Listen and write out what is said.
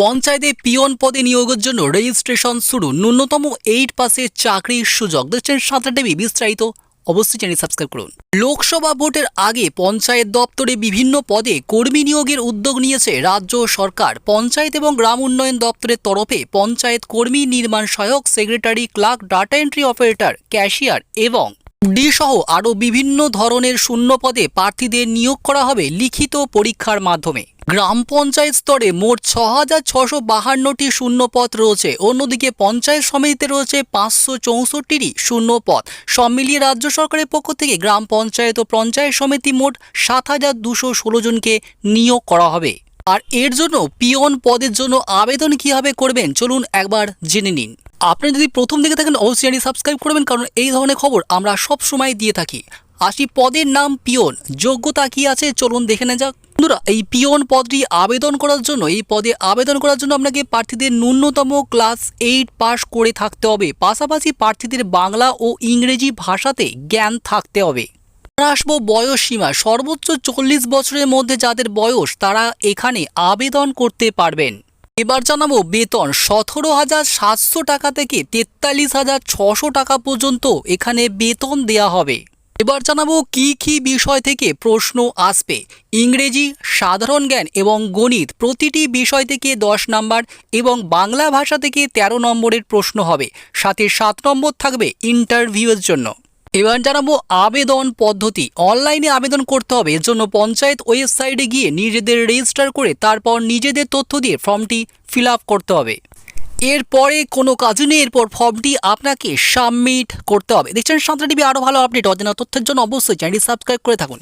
পঞ্চায়েতে পিয়ন পদে নিয়োগের জন্য রেজিস্ট্রেশন শুরু। ন্যূনতম এইট পাসের চাকরির সুযোগ। দেখছেন সাঁতরা টিভি, বিস্তারিত অবশ্যই চ্যানেল সাবস্ক্রাইব করুন। লোকসভা ভোটের আগে পঞ্চায়েত দপ্তরে বিভিন্ন পদে কর্মী নিয়োগের উদ্যোগ নিয়েছে রাজ্য সরকার। পঞ্চায়েত এবং গ্রাম উন্নয়ন দপ্তরের তরফে পঞ্চায়েত কর্মী নির্মাণ সহায়ক, secretary, clerk, data entry operator, cashier এবং ডি সহ আরও বিভিন্ন ধরনের শূন্য পদে প্রার্থীদের নিয়োগ করা হবে লিখিত পরীক্ষার মাধ্যমে। গ্রাম পঞ্চায়েত স্তরে মোট ছ হাজার ছশো বাহান্নটি শূন্য পদ রয়েছে। অন্যদিকে পঞ্চায়েত সমিতিতে রয়েছে পাঁচশো চৌষট্টিটি শূন্য পদ সব মিলিয়ে রাজ্য সরকারের পক্ষ থেকে গ্রাম পঞ্চায়েত ও পঞ্চায়েত সমিতি মোট সাত হাজার দুশো ষোলো জনকে নিয়োগ করা হবে। আর এর জন্য পিয়ন পদের জন্য আবেদন কীভাবে করবেন চলুন একবার জেনে নিন। আপনি যদি প্রথম দিকে থাকেন, অবশ্যই চ্যানেলটি সাবস্ক্রাইব করবেন, কারণ এই ধরনের খবর আমরা সব সময় দিয়ে থাকি। আসি পদের নাম পিয়ন যোগ্যতা কি আছে? চলুন দেখে নেওয়া যাক। বন্ধুরা, এই পিয়ন পদটি আবেদন করার জন্য, এই পদে আবেদন করার জন্য আপনাকে প্রার্থীদের ন্যূনতম ক্লাস এইট পাস করে থাকতে হবে। পাশাপাশি প্রার্থীদের বাংলা ও ইংরেজি ভাষাতে জ্ঞান থাকতে হবে। আসব বয়স সীমা। সর্বোচ্চ চল্লিশ বছরের মধ্যে যাদের বয়স, তারা এখানে আবেদন করতে পারবেন। এবার জানাব বেতন। সতেরো হাজার সাতশো টাকা থেকে তেতাল্লিশ হাজার ছশো টাকা পর্যন্ত এখানে বেতন দেয়া হবে। এবার জানাব কি কি বিষয় থেকে প্রশ্ন আসবে। ইংরেজি, সাধারণ জ্ঞান এবং গণিত প্রতিটি বিষয় থেকে দশ নাম্বার এবং বাংলা ভাষা থেকে ১৩ নম্বরের প্রশ্ন হবে। সাথে সাত নম্বর থাকবে ইন্টারভিউয়ের জন্য। এবার জানাব আবেদন পদ্ধতি। অনলাইনে আবেদন করতে হবে, এর জন্য পঞ্চায়েত ওয়েবসাইটে গিয়ে নিজেদের রেজিস্টার করে তারপর নিজেদের তথ্য দিয়ে ফর্মটি ফিল করতে হবে। এরপরে কোনো কাজই নেই, এরপর ফর্মটি আপনাকে সাবমিট করতে হবে। দেখছেন, সাঁতরা টিভি আরও ভালো আপডেট, অজানা তথ্যের জন্য অবশ্যই চ্যানেলটি সাবস্ক্রাইব করে থাকুন।